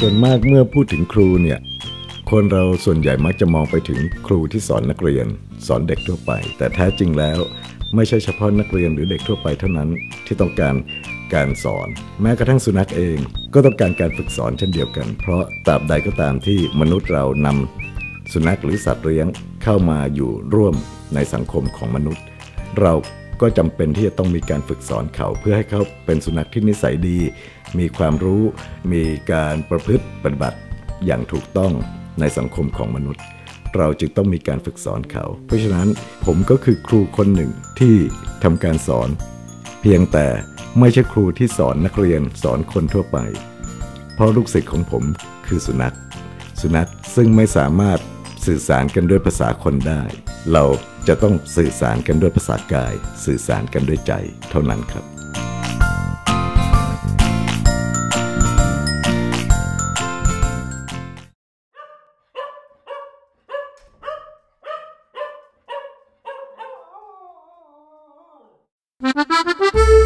ส่วนมากเมื่อพูดถึงครูเนี่ย คนเราส่วนใหญ่มักจะมองไปถึงครูที่สอนนักเรียน สอนเด็กทั่วไป แต่แท้จริงแล้วไม่ใช่เฉพาะนักเรียนหรือเด็กทั่วไปเท่านั้นที่ต้องการการสอน แม้กระทั่งสุนัขเอง ก็ต้องการการฝึกสอนเช่นเดียวกัน เพราะตราบใดก็ตามที่มนุษย์เรานำสุนัขหรือสัตว์เลี้ยงเข้ามาอยู่ร่วมในสังคมของมนุษย์ เรา ก็จำเป็นที่จะต้องมีการฝึกสอนเขาเพื่อให้เขาเป็นสุนัขที่นิสัยดี มีความรู้ มีการประพฤติปฏิบัติอย่างถูกต้องในสังคมของมนุษย์ เราจึงต้องมีการฝึกสอนเขา เพราะฉะนั้นผมก็คือครูคนหนึ่งที่ทำการสอน เพียงแต่ไม่ใช่ครูที่สอนนักเรียนสอนคนทั่วไป เพราะลูกศิษย์ของผมคือสุนัข สุนัขซึ่งไม่สามารถสื่อสารกันด้วยภาษาคนได้ เราจะต้องสื่อสารกันด้วยภาษากาย สื่อสารกันด้วยใจเท่านั้นครับ Thank you.